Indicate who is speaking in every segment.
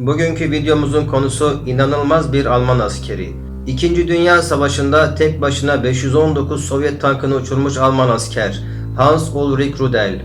Speaker 1: Bugünkü videomuzun konusu inanılmaz bir Alman askeri. İkinci Dünya Savaşı'nda tek başına 519 Sovyet tankını uçurmuş Alman asker Hans Ulrich Rudel.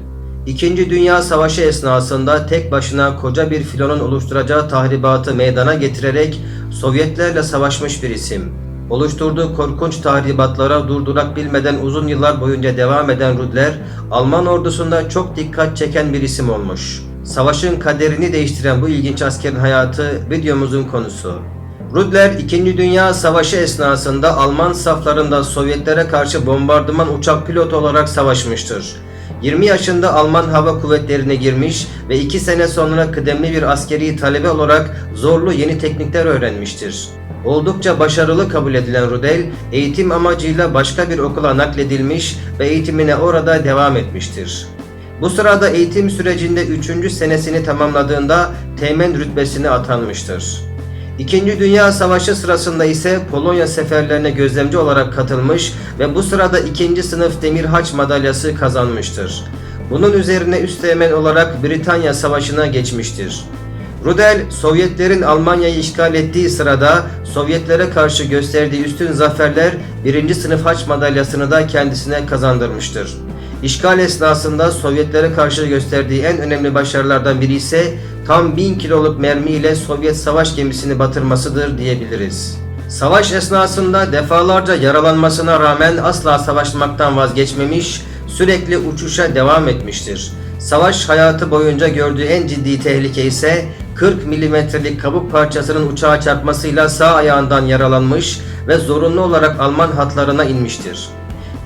Speaker 1: İkinci Dünya Savaşı esnasında tek başına koca bir filonun oluşturacağı tahribatı meydana getirerek Sovyetlerle savaşmış bir isim. Oluşturduğu korkunç tahribatlara durdurak bilmeden uzun yıllar boyunca devam eden Rudler, Alman ordusunda çok dikkat çeken bir isim olmuş. Savaşın kaderini değiştiren bu ilginç askerin hayatı videomuzun konusu. Rudler 2. Dünya Savaşı esnasında Alman saflarında Sovyetlere karşı bombardıman uçak pilotu olarak savaşmıştır. 20 yaşında Alman Hava Kuvvetleri'ne girmiş ve 2 sene sonra kıdemli bir askeri talebe olarak zorlu yeni teknikler öğrenmiştir. Oldukça başarılı kabul edilen Rudel, eğitim amacıyla başka bir okula nakledilmiş ve eğitimine orada devam etmiştir. Bu sırada eğitim sürecinde 3. senesini tamamladığında teğmen rütbesine atanmıştır. İkinci Dünya Savaşı sırasında ise Polonya seferlerine gözlemci olarak katılmış ve bu sırada ikinci sınıf Demir Haç madalyası kazanmıştır. Bunun üzerine üsteğmen olarak Britanya Savaşı'na geçmiştir. Rudel, Sovyetlerin Almanya'yı işgal ettiği sırada Sovyetlere karşı gösterdiği üstün zaferler birinci sınıf haç madalyasını da kendisine kazandırmıştır. İşgal esnasında Sovyetlere karşı gösterdiği en önemli başarılardan biri ise tam 1000 kiloluk mermiyle Sovyet savaş gemisini batırmasıdır diyebiliriz. Savaş esnasında defalarca yaralanmasına rağmen asla savaşmaktan vazgeçmemiş, sürekli uçuşa devam etmiştir. Savaş hayatı boyunca gördüğü en ciddi tehlike ise 40 milimetrelik kabuk parçasının uçağa çarpmasıyla sağ ayağından yaralanmış ve zorunlu olarak Alman hatlarına inmiştir.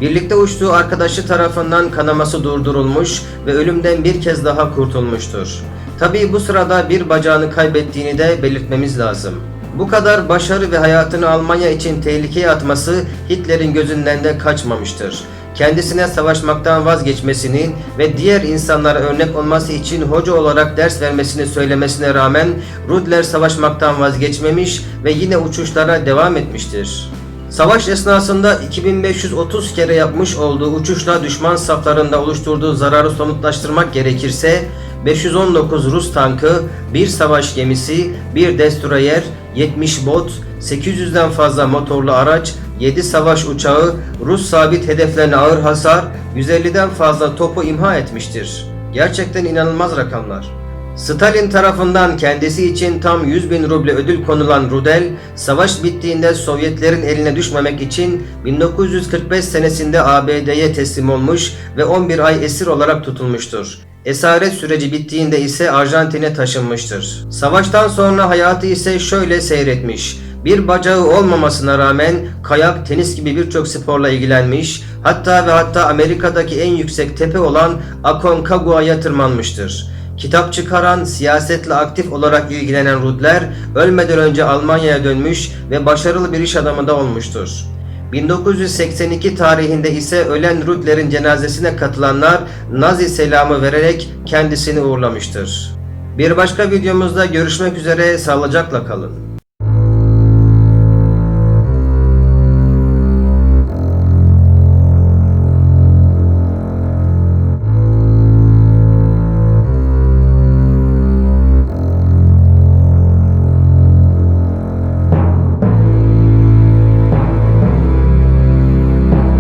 Speaker 1: Birlikte uçtuğu arkadaşı tarafından kanaması durdurulmuş ve ölümden bir kez daha kurtulmuştur. Tabii bu sırada bir bacağını kaybettiğini de belirtmemiz lazım. Bu kadar başarı ve hayatını Almanya için tehlikeye atması Hitler'in gözünden de kaçmamıştır. Kendisine savaşmaktan vazgeçmesini ve diğer insanlara örnek olması için hoca olarak ders vermesini söylemesine rağmen Rudler savaşmaktan vazgeçmemiş ve yine uçuşlara devam etmiştir. Savaş esnasında 2530 kere yapmış olduğu uçuşla düşman saflarında oluşturduğu zararı somutlaştırmak gerekirse 519 Rus tankı, bir savaş gemisi, bir destroyer, 70 bot, 800'den fazla motorlu araç, 7 savaş uçağı, Rus sabit hedeflerine ağır hasar, 150'den fazla topu imha etmiştir. Gerçekten inanılmaz rakamlar. Stalin tarafından kendisi için tam 100 bin ruble ödül konulan Rudel, savaş bittiğinde Sovyetlerin eline düşmemek için 1945 senesinde ABD'ye teslim olmuş ve 11 ay esir olarak tutulmuştur. Esaret süreci bittiğinde ise Arjantin'e taşınmıştır. Savaştan sonra hayatı ise şöyle seyretmiş. Bir bacağı olmamasına rağmen kayak, tenis gibi birçok sporla ilgilenmiş, hatta ve hatta Amerika'daki en yüksek tepe olan Aconcagua'ya tırmanmıştır. Kitap çıkaran, siyasetle aktif olarak ilgilenen Rudler, ölmeden önce Almanya'ya dönmüş ve başarılı bir iş adamı da olmuştur. 1982 tarihinde ise ölen Rudler'in cenazesine katılanlar Nazi selamı vererek kendisini uğurlamıştır. Bir başka videomuzda görüşmek üzere, sağlıcakla kalın.